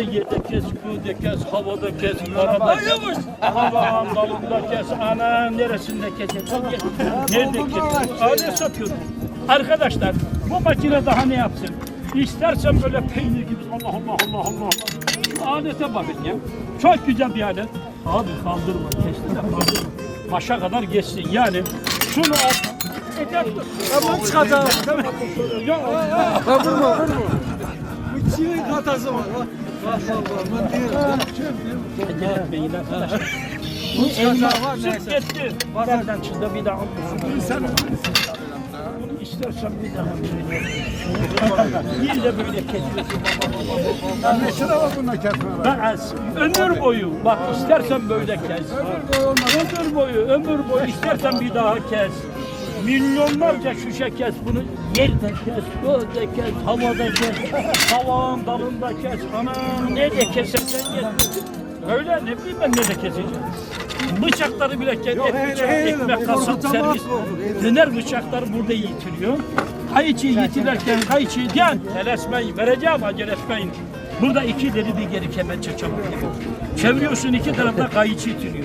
Yerde kes, göğde kes, havada kes, karada kes, havanın dalında kes, ana neresinde keseceksin? Nerede kes? Alet satıyorum. Arkadaşlar bu makine daha ne yapsın? İstersen böyle peynir gibi Allah Allah Allah Allah. Şu alete bakın ya. Çok güzel bir alet. Abi kaldırma, kesti de kaldırma. Başa kadar geçsin yani. Şunu al. Eder dur. Ama çıkacağım. Ya, Vurma vurma. Bu çiğin katası var. Nereden çıktı bir daha. İstersen bir daha. Bir de böyle kesiyorsun. Ne sıra var bunda kesme? Ben az. Ömür boyu. Bak istersen böyle kes. Ömür boyu. Ömür boyu. Ömür boyu. İstersen bir daha kes. Milyonlarca şişe kes bunu. Yerde kes, göğde kes, havada kes, havanın dalında kes. Ana nerede kesersen kes. Öyle ne bileyim ben nerede keseceğim. Bıçakları bile et bıçak, ekmek, kasap, servis. Döner bıçaklar burada yitiliyor. Kayıçıyı yitilerken kayıçıyı diyen telaşmayın, vereceğim acele etmeyin. Burada iki deri bir geri kemençe çabuk yapıyor. Çeviriyorsun iki tarafta kayıçı itiliyor.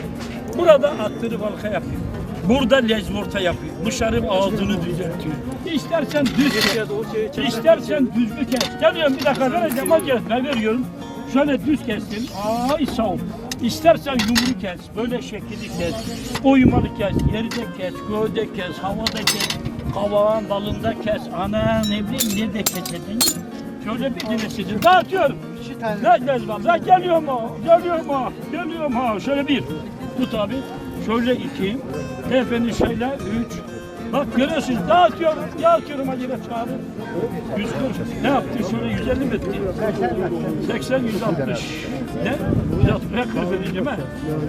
Burada attırı balka yapıyor. Burada lezvorta yapıyor. Dışarı ağzını düzeltiyor. İstersen düz kes. İstersen düzgün kes. Geliyorum bir dakika vereceğim. Etme veriyorum. Şöyle düz kestin. Ay sağ ol. İstersen yumru kes, böyle şekilli kes, oymalı kes, yerde kes, gövde kes, havada kes, kavağın dalında kes, ana ne bileyim nerede kesedin. Şöyle bir dinlesizin. Dağıtıyorum. Ne gelmem. Ne geliyor mu? Geliyor mu? Geliyor mu? Şöyle bir. Tut abi. Şöyle iki. Efendim şöyle üç. Bak görüyorsunuz dağıtıyorum. Dağıtıyorum acele çağırın. 140. Ne yaptı? Şöyle 150 mi etti? 80, 160. Ne? 160. Ne kırıp edeceğim ha?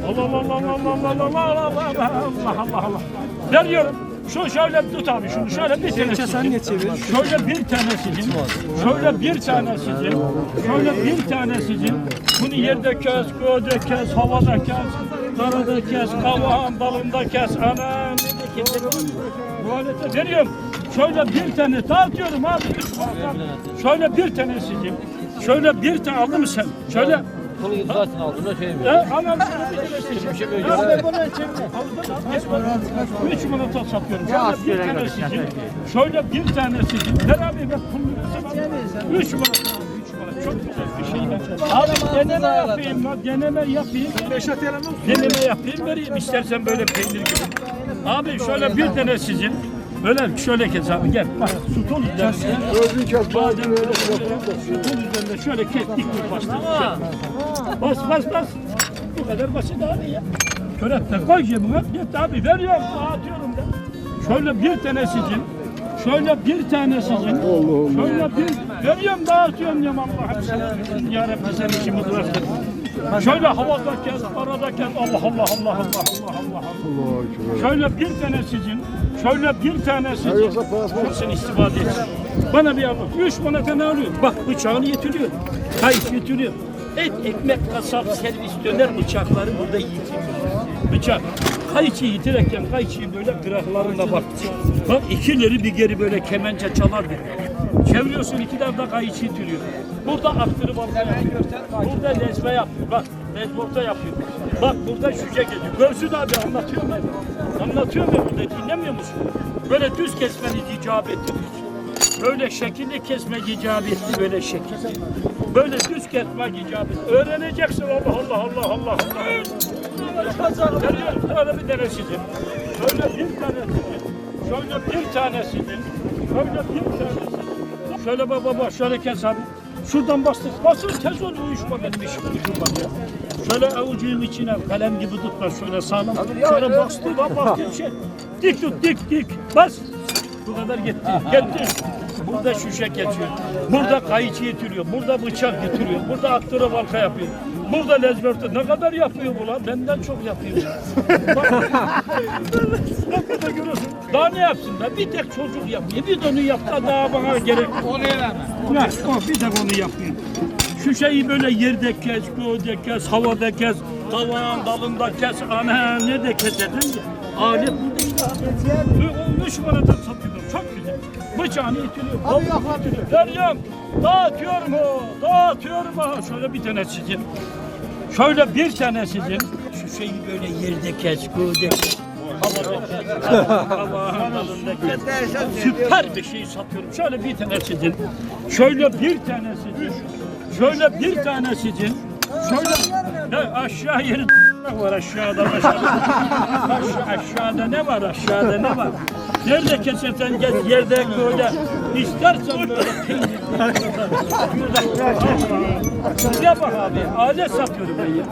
Allah Allah Allah Allah Allah Allah Allah Allah Allah Allah Allah. Veriyorum. Şu şöyle tut abi şunu şöyle bir tane sen ne çevir? Şöyle bir tane sizin. Şöyle bir tane sizin. Şöyle bir tane sizin. Bunu yerde kes, göğde kes, havada kes, karada kes, kavağın dalında kes. Ana ne de keselim. Bu alete veriyorum. Şöyle bir tane dağıtıyorum abi. Şöyle bir tane sizin. Şöyle bir tane aldın mı sen? Şöyle Kolu zaten altında şey mi? ya anam şöyle bir tane sizin. Bir şey böyle ben bunu çevirme. Üç manata satıyorum. Şöyle bir tane sizin. Şöyle bir tane sizin. Bak pulunu Üç manata. Üç manata. Çok güzel bir şey. Abi deneme yapayım. lan, Deneme yapayım. Deneme yapayım vereyim. İstersen böyle peynir gibi. Abi şöyle bir tane sizin. Böyle şöyle kes abi gel. Bak sütun üzerinde. Gözün kes. Badem şöyle. Sütun üzerinde şöyle kes dik dik bastır. Bas bas bas. Bu kadar basit abi ya. Körette koy cebine. Git abi veriyorum. Dağıtıyorum da. Şöyle bir tane sizin. Şöyle bir tane sizin. Şöyle bir veriyorum dağıtıyorum diyorum Allah'ım. Ya Rabbi sen işimi bıraktın. Şöyle havada kes, arada kes. Allah Allah Allah Allah Allah Allah Allah. Şöyle bir tane sizin. Şöyle bir tane sizin. yoksa parası istifade et. Bana bir anlat. Üç manata ne alıyor? Bak bıçağını getiriyor. Kayıt getiriyor. Et, ekmek, kasap, servis, döner bıçakları burada yitiriyor. Bıçak. Kayıçı yitirirken kayıçıyı böyle gırahlarına bak. Bak ikileri bir geri böyle kemençe çalar bir. Çeviriyorsun iki tarafta kayıçı yitiriyor. Burada aktırı balta yapıyor. Burada lezve yapıyor. Bak lezvorta yapıyor. Bak burada şüce geliyor. Görsün abi anlatıyorum ben. Anlatıyorum ben burada dinlemiyor musun? Böyle düz kesmeniz icap etti. Böyle şekilli kesmek icap etti böyle şekil. Böyle düz kesmek icap etti. Öğreneceksin Allah Allah Allah Allah Allah. Sana bir tane sizin. Şöyle bir tane sizin. Şöyle bir tane sizin. Şöyle bir tane Şöyle baba bak şöyle kes abi. Şuradan bastır. Bastır tez ol uyuşma benim işim uyuşma ya. Şöyle avucunun içine kalem gibi tutma şöyle sağlam. Şöyle bastır bak bastır şey. Dik tut dik dik. Bas. Bu kadar gitti. Gitti. Burada şuşe geçiyor. Burada kayıcı getiriyor. Burada bıçak getiriyor. Burada aktıra balka yapıyor. Burada lezbörtü. Ne kadar yapıyor bu lan? Benden çok yapıyor. Bak. Burada görüyorsun. Daha ne yapsın da? Bir tek çocuk yapıyor. Bir de onu yap da daha bana gerek. Onu eleme. Ne? O bir tek onu yapıyor. Şu şeyi böyle yerde kes, göğde kes, havada kes, havağın dalında kes, ana ne de kesedin ya. Alet bu değil. Ve o üç manata satıyorum. Çok güzel. Bıçağını itiliyor. Abi yakla bir. Veriyorum. Dağıtıyorum o. Dağıtıyorum ha. Şöyle bir tane sizin. Şöyle bir tane sizin. Şu şeyi böyle yerde kes, göğde kes. Süper bir şey satıyorum. Şöyle bir tane sizin. Şöyle bir tane sizin. Şöyle bir tane sizin. Şöyle ne aşağı yeri var aşağıda aşağıda. Aşağı, aşağıda ne var aşağıda ne var? Nerede kesersen geç yerde böyle. İstersen böyle peynir. Size bak abi. Alet satıyorum ben ya.